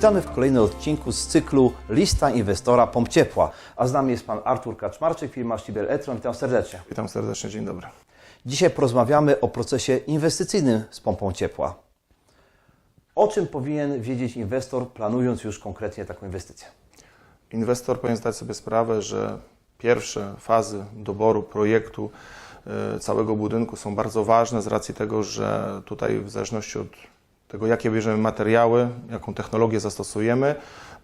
Witamy w kolejnym odcinku z cyklu Lista inwestora pomp ciepła. A z nami jest pan Artur Kaczmarczyk, firma Stibel Etron. Witam serdecznie. Witam serdecznie, dzień dobry. Dzisiaj porozmawiamy o procesie inwestycyjnym z pompą ciepła. O czym powinien wiedzieć inwestor, planując już konkretnie taką inwestycję? Inwestor powinien zdać sobie sprawę, że pierwsze fazy doboru projektu e, całego budynku są bardzo ważne z racji tego, że tutaj w zależności od tego, jakie bierzemy materiały, jaką technologię zastosujemy,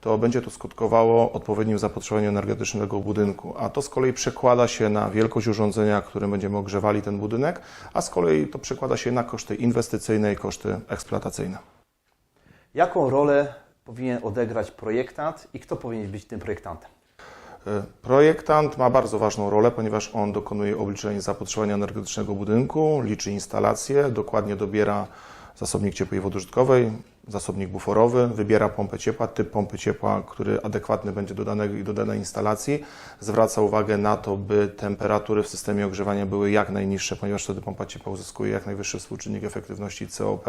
to będzie to skutkowało odpowiednim zapotrzebowaniem energetycznego budynku. A to z kolei przekłada się na wielkość urządzenia, którym będziemy ogrzewali ten budynek, a z kolei to przekłada się na koszty inwestycyjne i koszty eksploatacyjne. Jaką rolę powinien odegrać projektant i kto powinien być tym projektantem? E, Projektant ma bardzo ważną rolę, ponieważ on dokonuje obliczenia zapotrzebowania energetycznego budynku, liczy instalacje, dokładnie dobiera zasobnik ciepłej wody użytkowej, zasobnik buforowy, wybiera pompę ciepła, typ pompy ciepła, który adekwatny będzie do danej, do danej instalacji. Zwraca uwagę na to, by temperatury w systemie ogrzewania były jak najniższe, ponieważ wtedy pompa ciepła uzyskuje jak najwyższy współczynnik efektywności COP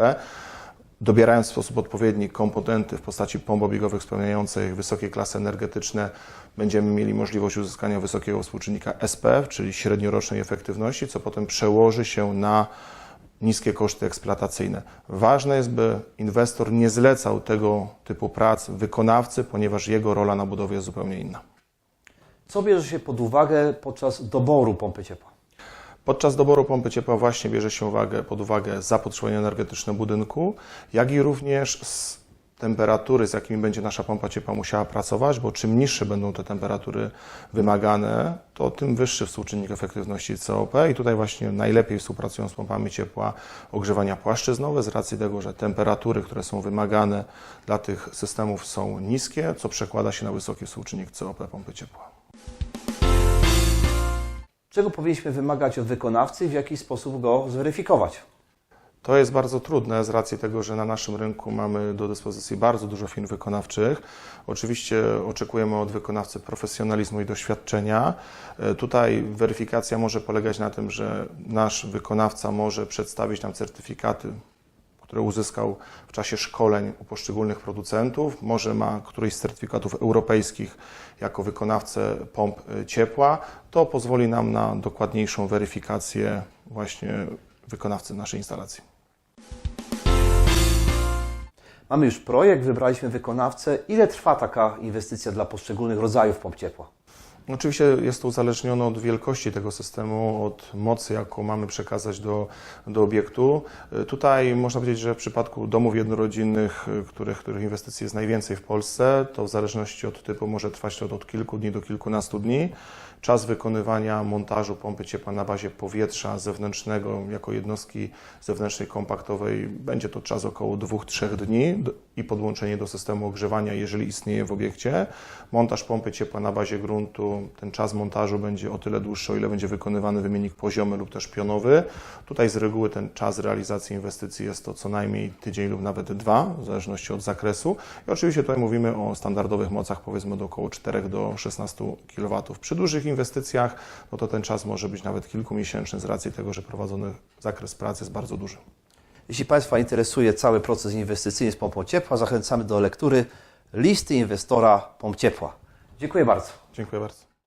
dobierając w sposób odpowiedni komponenty w postaci pomp obiegowych spełniających wysokie klasy energetyczne, będziemy mieli możliwość uzyskania wysokiego współczynnika SPF, czyli średniorocznej efektywności, co potem przełoży się na niskie koszty eksploatacyjne. Ważne jest, by inwestor nie zlecał tego typu prac wykonawcy, ponieważ jego rola na budowie jest zupełnie inna. Co bierze się pod uwagę podczas doboru pompy ciepła? Podczas doboru pompy ciepła właśnie bierze się uwagę, pod uwagę zapotrzebowanie energetyczne budynku, jak i również z temperatury, z jakimi będzie nasza pompa ciepła musiała pracować, bo czym niższe będą te temperatury wymagane, to tym wyższy współczynnik efektywności COP i tutaj właśnie najlepiej współpracują z pompami ciepła ogrzewania płaszczyznowe z racji tego, że temperatury, które są wymagane dla tych systemów są niskie, co przekłada się na wysoki współczynnik COP pompy ciepła. Czego powinniśmy wymagać od wykonawcy i w jaki sposób go zweryfikować? To jest bardzo trudne z racji tego, że na naszym rynku mamy do dyspozycji bardzo dużo firm wykonawczych. Oczywiście oczekujemy od wykonawcy profesjonalizmu i doświadczenia. E, Tutaj weryfikacja może polegać na tym, że nasz wykonawca może przedstawić nam certyfikaty które uzyskał w czasie szkoleń u poszczególnych producentów. Może ma któryś z certyfikatów europejskich jako wykonawcę pomp y, ciepła. To pozwoli nam na dokładniejszą weryfikację właśnie wykonawcy naszej instalacji. Mamy już projekt, wybraliśmy wykonawcę. Ile trwa taka inwestycja dla poszczególnych rodzajów pomp ciepła? Oczywiście jest to uzależnione od wielkości tego systemu, od mocy, jaką mamy przekazać do, do obiektu. Y, Tutaj można powiedzieć, że w przypadku domów jednorodzinnych, y, których, których inwestycji jest najwięcej w Polsce, to w zależności od typu może trwać to od kilku dni do kilkunastu dni. Czas wykonywania montażu pompy ciepła na bazie powietrza zewnętrznego jako jednostki zewnętrznej kompaktowej będzie to czas około 2-3 dni i podłączenie do systemu ogrzewania, jeżeli istnieje w obiekcie. Montaż pompy ciepła na bazie gruntu, ten czas montażu będzie o tyle dłuższy, o ile będzie wykonywany wymiennik poziomy lub też pionowy. Tutaj z reguły ten czas realizacji inwestycji jest to co najmniej tydzień lub nawet dwa, w zależności od zakresu. I oczywiście tutaj mówimy o standardowych mocach powiedzmy do około 4 do 16 kW. Przy dużych inwestycjach no to ten czas może być nawet kilkumiesięczny z racji tego, że prowadzony zakres pracy jest bardzo duży. Jeśli Państwa interesuje cały proces inwestycyjny z pompą ciepła, zachęcamy do lektury listy inwestora pomp ciepła. Dziękuję bardzo. Dziękuję bardzo.